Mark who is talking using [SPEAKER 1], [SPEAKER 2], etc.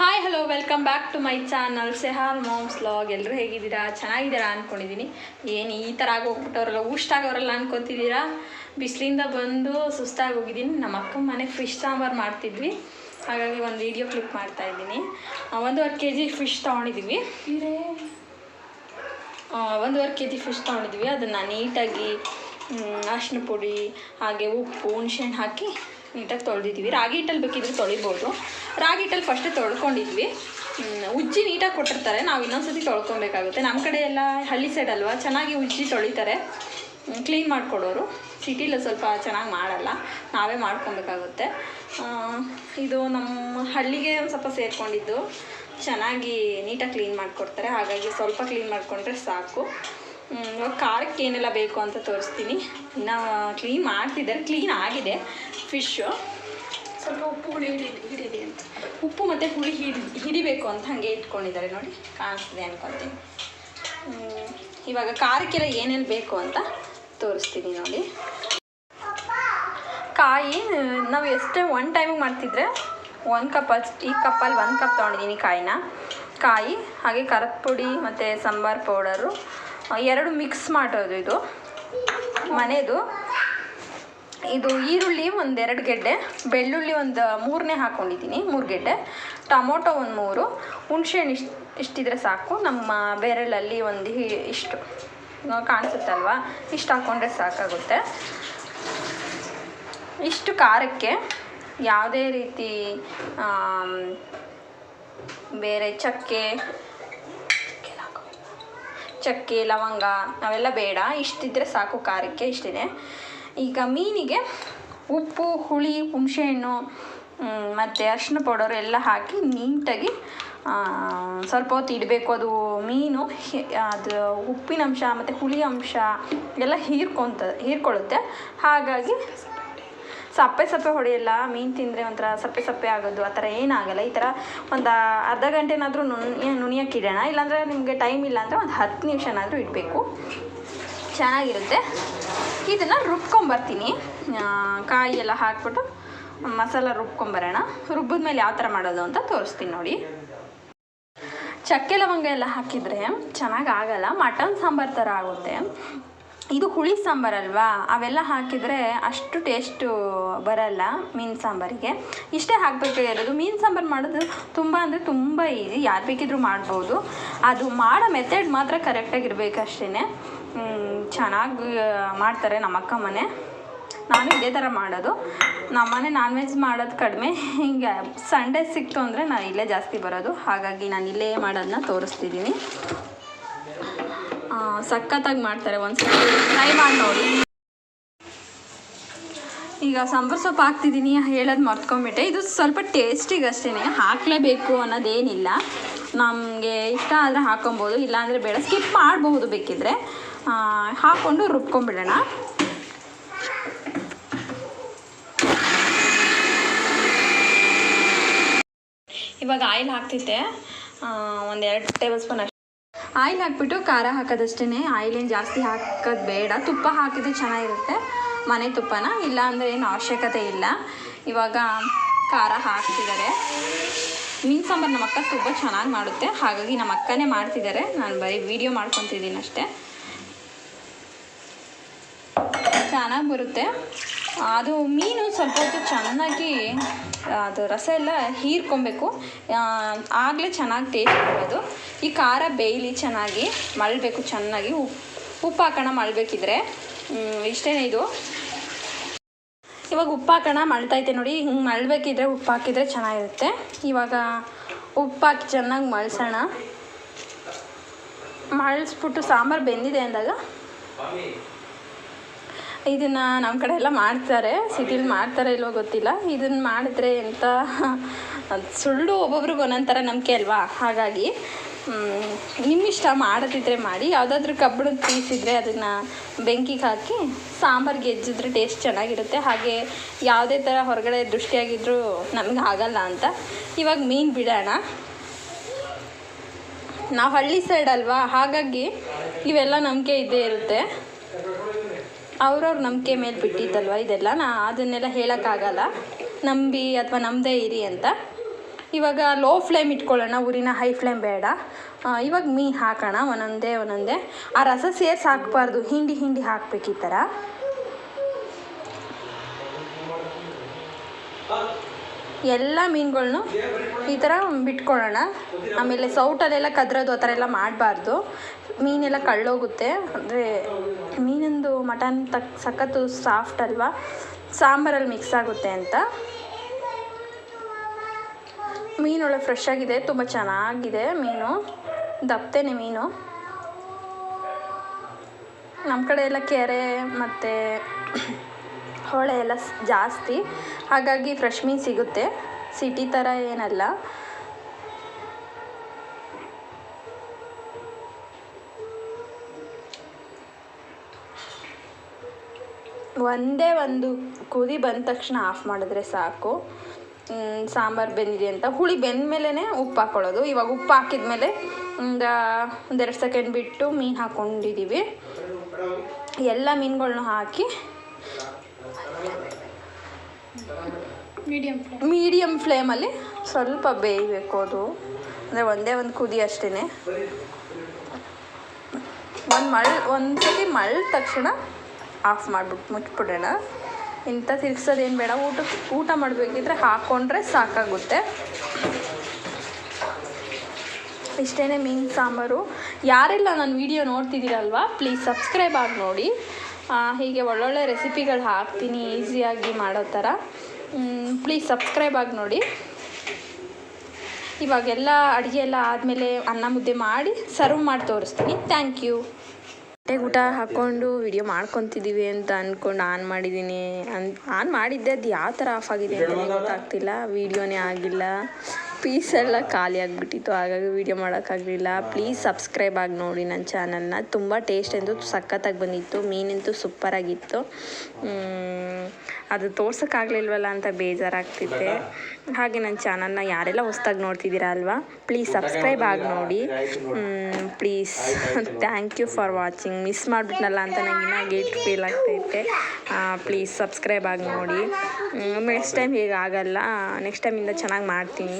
[SPEAKER 1] Hi hello welcome back to my channel Sehal moms vlog ಎಲ್ಲರೂ ಹೇಗಿದ್ದೀರಾ? ಚೆನ್ನಾಗಿದ್ದೀರಾ ಅಂದ್ಕೊಂಡಿದ್ದೀನಿ ಏನು ಈ ಥರ ಆಗೋಗ್ಬಿಟ್ಟವ್ರಲ್ಲ ಊಷ್ಟಾಗವ್ರಲ್ಲ ಅನ್ಕೊತಿದ್ದೀರಾ? ಬಿಸಿಲಿಂದ ಬಂದು ಸುಸ್ತಾಗಿ ಹೋಗಿದ್ದೀನಿ. ನಮ್ಮ ಅಕ್ಕ ಮನೆ ಫಿಶ್ ಸಾಂಬಾರು ಮಾಡ್ತಿದ್ವಿ. ಹಾಗಾಗಿ ಒಂದು ವೀಡಿಯೋ ಕ್ಲಿಕ್ ಮಾಡ್ತಾ ಇದ್ದೀನಿ. ಒಂದೂವರೆ ಕೆ ಜಿ ಫಿಶ್ ತೊಗೊಂಡಿದ್ದೀವಿ ಒಂದೂವರೆ ಕೆ ಜಿ ಫಿಶ್ ತೊಗೊಂಡಿದ್ವಿ. ಅದನ್ನು ನೀಟಾಗಿ ಅರಿಶಿನ ಪುಡಿ ಹಾಗೆ ಉಪ್ಪು ಹುಣ್ಸೆಹಣ್ಣು ಹಾಕಿ ನೀಟಾಗಿ ತೊಳೆದಿದ್ವಿ ರಾಗಿ ಹಿಟ್ಟಲ್ಲಿ ಬೇಕಿದ್ರೆ ತೊಳಿಬೋದು. ರಾಗಿ ಹಿಟ್ಟಲ್ಲಿ ಫಸ್ಟೇ ತೊಳ್ಕೊಂಡಿದ್ವಿ. ಉಜ್ಜಿ ನೀಟಾಗಿ ಕೊಟ್ಟಿರ್ತಾರೆ. ನಾವು ಇನ್ನೊಂದ್ಸತಿ ತೊಳ್ಕೊಬೇಕಾಗುತ್ತೆ. ನಮ್ಮ ಕಡೆ ಎಲ್ಲ ಹಳ್ಳಿ ಸೈಡ್ ಅಲ್ವಾ, ಚೆನ್ನಾಗಿ ಉಜ್ಜಿ ತೊಳಿತಾರೆ. ಕ್ಲೀನ್ ಮಾಡಿಕೊಡೋರು. ಸಿಟಿಲಿ ಸ್ವಲ್ಪ ಚೆನ್ನಾಗಿ ಮಾಡಲ್ಲ. ನಾವೇ ಮಾಡ್ಕೊಬೇಕಾಗುತ್ತೆ. ಇದು ನಮ್ಮ ಹಳ್ಳಿಗೆ ಒಂದು ಸ್ವಲ್ಪ ಸೇರಿಕೊಂಡಿದ್ದು. ಚೆನ್ನಾಗಿ ನೀಟಾಗಿ ಕ್ಲೀನ್ ಮಾಡಿಕೊಡ್ತಾರೆ. ಹಾಗಾಗಿ ಸ್ವಲ್ಪ ಕ್ಲೀನ್ ಮಾಡಿಕೊಂಡ್ರೆ ಸಾಕು. ಖಾರಕ್ಕೆ ಏನೆಲ್ಲ ಬೇಕು ಅಂತ ತೋರಿಸ್ತೀನಿ. ಇನ್ನು ಕ್ಲೀನ್ ಮಾಡ್ತಿದ್ದಾರೆ. ಕ್ಲೀನ್ ಆಗಿದೆ. ಫಿಶ್ಶು ಸ್ವಲ್ಪ ಉಪ್ಪು ಹುಳಿ ಹಿಡಿ ಹಿಡೀರಿ ಅಂತ. ಉಪ್ಪು ಮತ್ತು ಹುಳಿ ಹಿಡಿ ಹಿಡಿಬೇಕು ಅಂತ ಹಾಗೆ ಇಟ್ಕೊಂಡಿದ್ದಾರೆ ನೋಡಿ. ಕಾಣಿಸ್ತಿದೆ ಅನ್ಕೊತೀನಿ ಇವಾಗ ಖಾರಕ್ಕೆಲ್ಲ ಏನೇನು ಬೇಕು ಅಂತ ತೋರಿಸ್ತೀನಿ ನೋಡಿ. ಕಾಯಿ, ನಾವು ಎಷ್ಟೇ ಒನ್ ಟೈಮಿಗೆ ಮಾಡ್ತಿದ್ರೆ ಒಂದು ಕಪ್ ಅಷ್ಟು ಈ ಕಪ್ಪಲ್ಲಿ ಒಂದು ಕಪ್ ತೊಗೊಂಡಿದ್ದೀನಿ ಕಾಯಿನ. ಕಾಯಿ, ಹಾಗೆ ಖಾರದ ಪುಡಿ ಮತ್ತು ಸಾಂಬಾರು ಪೌಡರು ಎರಡು ಮಿಕ್ಸ್ ಮಾಡೋದು ಇದು. ಮನೆದು. ಇದು ಈರುಳ್ಳಿ ಒಂದೆರಡು ಗೆಡ್ಡೆ, ಬೆಳ್ಳುಳ್ಳಿ ಒಂದು ಮೂರನೇ ಹಾಕ್ಕೊಂಡಿದ್ದೀನಿ ಮೂರು ಗೆಡ್ಡೆ, ಟೊಮೊಟೊ ಒಂದು ಮೂರು, ಹುಣ್ಸೆಹಣ್ಣು ಇಷ್ಟು, ಇಷ್ಟಿದ್ರೆ ಸಾಕು, ನಮ್ಮ ಬೆರಳಲ್ಲಿ ಒಂದು ಇಷ್ಟು. ಕಾಣಿಸುತ್ತಲ್ವಾ? ಇಷ್ಟು ಹಾಕ್ಕೊಂಡ್ರೆ ಸಾಕಾಗುತ್ತೆ. ಇಷ್ಟು ಖಾರಕ್ಕೆ ಯಾವುದೇ ರೀತಿ ಬೇರೆ ಚಕ್ಕೆ ಚಕ್ಕೆ, ಲವಂಗ ಅವೆಲ್ಲ ಬೇಡ. ಇಷ್ಟಿದ್ರೆ ಸಾಕು, ಖಾರಕ್ಕೆ ಇಷ್ಟಿದೆ. ಈಗ ಮೀನಿಗೆ ಉಪ್ಪು, ಹುಳಿ, ಹುಣಸೆಹಣ್ಣು ಮತ್ತು ಅರಿಶಿನ ಪೌಡರ್ ಎಲ್ಲ ಹಾಕಿ ನೀಟಾಗಿ ಸ್ವಲ್ಪ ಹೊತ್ತು ಇಡಬೇಕು. ಅದು ಮೀನು ಅದು ಉಪ್ಪಿನ ಅಂಶ ಮತ್ತು ಹುಳಿ ಅಂಶ ಎಲ್ಲ ಹೀರ್ಕೊತ, ಹೀರ್ಕೊಳ್ಳುತ್ತೆ. ಹಾಗಾಗಿ ಸಪ್ಪೆ ಸಪ್ಪೆ ಹೊಡೆಯಲ್ಲ, ಮೀನು ತಿಂದರೆ ಒಂಥರ ಸಪ್ಪೆ ಸಪ್ಪೆ ಆಗೋದು, ಆ ಥರ ಏನಾಗಲ್ಲ. ಈ ಥರ ಒಂದು ಅರ್ಧ ಗಂಟೆನಾದರೂ ನುಣ್ ನುಣಿಯಕ್ಕೆ ಇಡೋಣ. ಇಲ್ಲಾಂದರೆ ನಿಮಗೆ ಟೈಮ್ ಇಲ್ಲ ಅಂದರೆ ಒಂದು ಹತ್ತು ನಿಮಿಷನಾದರೂ ಇಡಬೇಕು. ಚೆನ್ನಾಗಿರುತ್ತೆ. ಇದನ್ನು ರುಬ್ಕೊಂಬರ್ತೀನಿ. ಕಾಯಿ ಎಲ್ಲ ಹಾಕ್ಬಿಟ್ಟು ಮಸಾಲ ರುಬ್ಕೊಂಬರೋಣ. ರುಬ್ಬಿದ್ಮೇಲೆ ಯಾವ ಥರ ಮಾಡೋದು ಅಂತ ತೋರಿಸ್ತೀನಿ ನೋಡಿ. ಚಕ್ಕೆ ಲವಂಗ ಎಲ್ಲ ಹಾಕಿದರೆ ಚೆನ್ನಾಗಿ ಆಗಲ್ಲ. ಮಟನ್ ಸಾಂಬಾರು ಥರ ಆಗುತ್ತೆ. ಇದು ಹುಳಿ ಸಾಂಬಾರಲ್ವಾ? ಅವೆಲ್ಲ ಹಾಕಿದರೆ ಅಷ್ಟು ಟೇಸ್ಟು ಬರಲ್ಲ ಮೀನು ಸಾಂಬಾರಿಗೆ. ಇಷ್ಟೇ ಹಾಕಬೇಕಾಗಿರೋದು ಮೀನು ಸಾಂಬಾರು ಮಾಡೋದು ತುಂಬ ಅಂದರೆ ತುಂಬ ಈಸಿ ಯಾರು ಬೇಕಿದ್ರೂ ಮಾಡ್ಬೋದು. ಅದು ಮಾಡೋ ಮೆಥಡ್ ಮಾತ್ರ ಕರೆಕ್ಟಾಗಿರ್ಬೇಕು ಅಷ್ಟೇ ಚೆನ್ನಾಗಿ ಮಾಡ್ತಾರೆ ನಮ್ಮ ಅಕ್ಕ ಮನೆ. ನಾನು ಇದೇ ಥರ ಮಾಡೋದು. ನಮ್ಮನೆ ನಾನ್ ವೆಜ್ ಮಾಡೋದು ಕಡಿಮೆ. ಹಿಂಗೆ ಸಂಡೇ ಸಿಕ್ತು ಅಂದರೆ ನಾನು ಇಲ್ಲೇ ಜಾಸ್ತಿ ಬರೋದು. ಹಾಗಾಗಿ ನಾನು ಇಲ್ಲೇ ಮಾಡೋದನ್ನ ತೋರಿಸ್ತಿದ್ದೀನಿ ಸಖತ್ತಾಗಿ ಮಾಡ್ತಾರೆ ಒಂದು ಟ್ರೈ ಮಾಡಿ ನೋಡಿ. ಈಗ ಸಾಂಬಾರು ಸೊಪ್ಪು ಹಾಕ್ತಿದ್ದೀನಿ ಹೇಳೋದು ಮರ್ತ್ಕೊಂಬಿಟ್ಟೆ ಇದು ಸ್ವಲ್ಪ ಟೇಸ್ಟಿಗೆ ಅಷ್ಟೇ ಹಾಕಲೇಬೇಕು ಅನ್ನೋದೇನಿಲ್ಲ. ನಮಗೆ ಇಷ್ಟ ಆದರೆ ಹಾಕೊಬೋದು ಇಲ್ಲಾಂದರೆ ಬೇಡ. ಸ್ಕಿಪ್ ಮಾಡಬಹುದು ಬೇಕಿದ್ರೆ. ಹಾಕ್ಕೊಂಡು ರುಬ್ಕೊಂಬಿಡೋಣ ಇವಾಗ ಆಯಿಲ್ ಹಾಕ್ತಿದ್ದೆ. ಒಂದೆರಡು ಟೇಬಲ್ ಸ್ಪೂನ್ ಅಷ್ಟು ಆಯಿಲ್ ಹಾಕ್ಬಿಟ್ಟು ಖಾರ ಹಾಕೋದಷ್ಟೇ ಆಯಿಲೇನು ಜಾಸ್ತಿ ಹಾಕೋದು ಬೇಡ. ತುಪ್ಪ ಹಾಕಿದ್ರೆ ಚೆನ್ನಾಗಿರುತ್ತೆ. ಮನೆ ತುಪ್ಪನ. ಇಲ್ಲ ಅಂದರೆ ಏನು ಅವಶ್ಯಕತೆ ಇಲ್ಲ. ಇವಾಗ ಖಾರ ಹಾಕ್ತಿದ್ದಾರೆ. ಮೀನು ಸಾಂಬಾರು ನಮ್ಮ ಅಕ್ಕ ತುಂಬ ಚೆನ್ನಾಗಿ ಮಾಡುತ್ತೆ. ಹಾಗಾಗಿ ನಮ್ಮ ಅಕ್ಕನೇ ಮಾಡ್ತಿದ್ದಾರೆ. ನಾನು ಬರೀ ವೀಡಿಯೋ ಮಾಡ್ಕೊತಿದ್ದೀನಿ ಅಷ್ಟೇ. ಚೆನ್ನಾಗಿ ಬರುತ್ತೆ. ಅದು ಮೀನು ಸ್ವಲ್ಪ ಹೊತ್ತು ಚೆನ್ನಾಗಿ, ಅದು ರಸ ಎಲ್ಲ ಹೀರ್ಕೊಬೇಕು. ಆಗಲೇ ಚೆನ್ನಾಗಿ ಟೇಸ್ಟ್ ಬರೋದು. ಈ ಖಾರ, ಬೇಯಲಿ ಚೆನ್ನಾಗಿ ಮಳಬೇಕು ಚೆನ್ನಾಗಿ ಉಪ್ಪು ಉಪ್ಪು ಹಾಕೋಣ ಮಳಬೇಕಿದ್ರೆ ಇಷ್ಟೇ ಇದು. ಇವಾಗ ಉಪ್ಪು ಹಾಕೋಣ ಮಳ್ತೈತೆ ನೋಡಿ, ಹಿಂಗೆ ಮಳಬೇಕಿದ್ರೆ ಉಪ್ಪು ಹಾಕಿದರೆ ಚೆನ್ನಾಗಿರುತ್ತೆ. ಇವಾಗ ಉಪ್ಪು ಹಾಕಿ ಚೆನ್ನಾಗಿ ಮಳ್ಸೋಣ ಮಳ್ಸ್ಬಿಟ್ಟು ಸಾಂಬಾರು ಬೆಂದಿದೆ ಅಂದಾಗ. ಇದನ್ನು ನಮ್ಮ ಕಡೆ ಎಲ್ಲ ಮಾಡ್ತಾರೆ. ಸಿಟಿಲಿ ಮಾಡ್ತಾರೆ ಇಲ್ವೋ ಗೊತ್ತಿಲ್ಲ. ಇದನ್ನು ಮಾಡಿದ್ರೆ ಎಂತ, ಸುಳ್ಳು ಒಬ್ಬೊಬ್ರಿಗೆ ಒಂದೊಂದು ಥರ ನಂಬಿಕೆ ಅಲ್ವಾ? ಹಾಗಾಗಿ ನಿಮ್ಮ ಇಷ್ಟ ಮಾಡೋದಿದ್ರೆ ಮಾಡಿ, ಯಾವುದಾದ್ರೂ ಕಬ್ಬಣದ ಪೀಸ್ ಇದ್ದರೆ ಅದನ್ನು ಬೆಂಕಿಗೆ ಹಾಕಿ ಸಾಂಬಾರ್ಗೆ ಎಜ್ಜಿದ್ರೆ ಟೇಸ್ಟ್ ಚೆನ್ನಾಗಿರುತ್ತೆ. ಹಾಗೆ ಯಾವುದೇ ಥರ ಹೊರಗಡೆ ದೃಷ್ಟಿಯಾಗಿದ್ದರೂ ನಮಗೆ ಆಗಲ್ಲ ಅಂತ. ಇವಾಗ ಮೀನು ಬಿಡೋಣ. ನಾವು ಹಳ್ಳಿ ಸೈಡ್ ಅಲ್ವಾ? ಹಾಗಾಗಿ ಇವೆಲ್ಲ ನಂಬಿಕೆ ಇದ್ದೇ ಇರುತ್ತೆ. ಅವ್ರವ್ರ ನಂಬಿಕೆ ಮೇಲೆ ಬಿಟ್ಟಿದ್ದಲ್ವ ಇದೆಲ್ಲ? ನಾ ಅದನ್ನೆಲ್ಲ ಹೇಳೋಕ್ಕಾಗಲ್ಲ. ನಂಬಿ ಅಥವಾ ನಂಬದೇ ಇರಿ ಅಂತ. ಇವಾಗ ಲೋ ಫ್ಲೇಮ್ ಇಟ್ಕೊಳ್ಳೋಣ, ಊರಿನ ಹೈ ಫ್ಲೇಮ್ ಬೇಡ. ಇವಾಗ ಮೀನು ಹಾಕೋಣ, ಒಂದೊಂದೇ ಒಂದೊಂದೇ. ಆ ರಸ ಸೇರಿಸಿ ಹಾಕ್ಬಾರ್ದು, ಹಿಂಡಿ ಹಿಂಡಿ ಹಾಕ್ಬೇಕು ಈ ಥರ ಎಲ್ಲ ಮೀನುಗಳನ್ನು ಈ ಥರ ಬಿಟ್ಕೊಳ್ಳೋಣ. ಆಮೇಲೆ ಸೌಟಲ್ಲೆಲ್ಲ ಕದ್ರೋದು ಆ ಥರ ಎಲ್ಲ ಮಾಡಬಾರ್ದು. ಮೀನೆಲ್ಲ ಕಳ್ಳೋಗುತ್ತೆ. ಅಂದರೆ ಮೀನಿಂದು ಮಟನ್ ತಕ್ ಸಖತ್ತು ಸಾಫ್ಟ್ ಅಲ್ವಾ? ಸಾಂಬಾರಲ್ಲಿ ಮಿಕ್ಸ್ ಆಗುತ್ತೆ ಅಂತ. ಮೀನು ಒಳ್ಳೆ ಫ್ರೆಶ್ ಆಗಿದೆ. ತುಂಬ ಚೆನ್ನಾಗಿದೆ ಮೀನು. ದಪ್ತೇನೆ ಮೀನು. ನಮ್ಮ ಕಡೆ ಎಲ್ಲ ಕೆರೆ ಮತ್ತು ಹೊಳೆ ಎಲ್ಲ ಜಾಸ್ತಿ, ಹಾಗಾಗಿ ಫ್ರೆಶ್ ಮೀನು ಸಿಗುತ್ತೆ. ಸಿಟಿ ಥರ ಏನಲ್ಲ. ಒಂದೇ ಒಂದು ಕುದಿ ಬಂದ ತಕ್ಷಣ ಆಫ್ ಮಾಡಿದ್ರೆ ಸಾಕು. ಸಾಂಬಾರು ಬೆಂದಿದೆ ಅಂತ. ಹುಳಿ ಬೆಂದ ಮೇಲೇ ಉಪ್ಪು ಹಾಕ್ಕೊಳ್ಳೋದು ಇವಾಗ ಉಪ್ಪು ಹಾಕಿದ್ಮೇಲೆ ಒಂದು ಒಂದೆರಡು ಸೆಕೆಂಡ್ ಬಿಟ್ಟು ಮೀನು ಹಾಕ್ಕೊಂಡಿದ್ದೀವಿ ಎಲ್ಲ ಮೀನುಗಳ್ನ ಹಾಕಿ ಮೀಡಿಯಮ್ ಫ್ಲೇಮಲ್ಲಿ ಸ್ವಲ್ಪ ಬೇಯಬೇಕು ಅದು. ಅಂದರೆ ಒಂದೇ ಒಂದು ಕುದಿ ಅಷ್ಟೇ ಒಂದು ಮಳ್ ಒಂದು ಸತಿ ಮಳ್ ತಕ್ಷಣ ಆಫ್ ಮಾಡಿಬಿಟ್ಟು ಮುಚ್ಚಿಬಿಡೋಣ ಇಂಥ ತಿರ್ಗ್ಸೋದೇನು ಬೇಡ. ಊಟ ಊಟ ಮಾಡಬೇಕಿದ್ರೆ ಹಾಕ್ಕೊಂಡ್ರೆ ಸಾಕಾಗುತ್ತೆ. ಇಷ್ಟೇ ಮೀನು ಸಾಂಬಾರು. ಯಾರೆಲ್ಲ ನನ್ನ ವೀಡಿಯೋ ನೋಡ್ತಿದ್ದೀರಲ್ವ ಪ್ಲೀಸ್ ಸಬ್ಸ್ಕ್ರೈಬ್ ಆಗಿ ನೋಡಿ. ಹೀಗೆ ಒಳ್ಳೊಳ್ಳೆ ರೆಸಿಪಿಗಳು ಹಾಕ್ತೀನಿ, ಈಸಿಯಾಗಿ ಮಾಡೋ ಥರ. ಪ್ಲೀಸ್ ಸಬ್ಸ್ಕ್ರೈಬ್ ಆಗಿ ನೋಡಿ. ಇವಾಗೆಲ್ಲ ಅಡುಗೆ ಎಲ್ಲ ಆದಮೇಲೆ ಅನ್ನ ಮುದ್ದೆ ಮಾಡಿ ಸರ್ವ್ ಮಾಡಿ ತೋರಿಸ್ತೀನಿ. ಥ್ಯಾಂಕ್ ಯು ಬಟ್ಟೆಗೆ ಊಟ ಹಾಕ್ಕೊಂಡು ವಿಡಿಯೋ ಮಾಡ್ಕೊತಿದ್ದೀವಿ ಅಂತ ಅಂದ್ಕೊಂಡು ಆನ್ ಮಾಡಿದ್ದೀನಿ ಅನ್ ಆನ್ ಮಾಡಿದ್ದೆ, ಅದು ಯಾವ ಥರ ಆಫ್ ಆಗಿದೆ ಅಂತ ಗೊತ್ತಾಗ್ತಿಲ್ಲ. ವಿಡಿಯೋನೇ ಆಗಿಲ್ಲ. ಪೀಸ್ ಎಲ್ಲ ಖಾಲಿ ಆಗಿಬಿಟ್ಟಿತ್ತು, ಹಾಗಾಗಿ ವೀಡಿಯೋ ಮಾಡೋಕ್ಕಾಗಲಿಲ್ಲ. ಪ್ಲೀಸ್ ಸಬ್ಸ್ಕ್ರೈಬ್ ಆಗಿ ನೋಡಿ ನನ್ನ ಚಾನಲ್ನ ತುಂಬ ಟೇಸ್ಟ್ ಎಂದು ಸಖತ್ತಾಗಿ ಬಂದಿತ್ತು, ಮೀನಂತೂ ಸೂಪರಾಗಿತ್ತು ಅದು ತೋರ್ಸೋಕ್ಕಾಗಲಿಲ್ವಲ್ಲ ಅಂತ ಬೇಜಾರಾಗ್ತಿದ್ದೆ ಹಾಗೆ ನನ್ನ ಚಾನಲ್ನ ಯಾರೆಲ್ಲ ಹೊಸ್ದಾಗಿ ನೋಡ್ತಿದ್ದೀರಾ ಅಲ್ವಾ ಪ್ಲೀಸ್ ಸಬ್ಸ್ಕ್ರೈಬ್ ಆಗಿ ನೋಡಿ. Please thank you for watching miss ಮಾಡಿಬಿಟ್ನಲ್ಲ ಅಂತ ನನಗೆ ಇನ್ನೂ ಗಿಲ್ಟ್ ಫೀಲ್ ಆಗ್ತೈತೆ. ಪ್ಲೀಸ್ ಸಬ್ಸ್ಕ್ರೈಬ್ ಆಗಿ ನೋಡಿ. ನೆಕ್ಸ್ಟ್ ಟೈಮ್ ಹೀಗೆ ಆಗಲ್ಲ ನೆಕ್ಸ್ಟ್ ಟೈಮಿಂದ ಚೆನ್ನಾಗಿ ಮಾಡ್ತೀನಿ.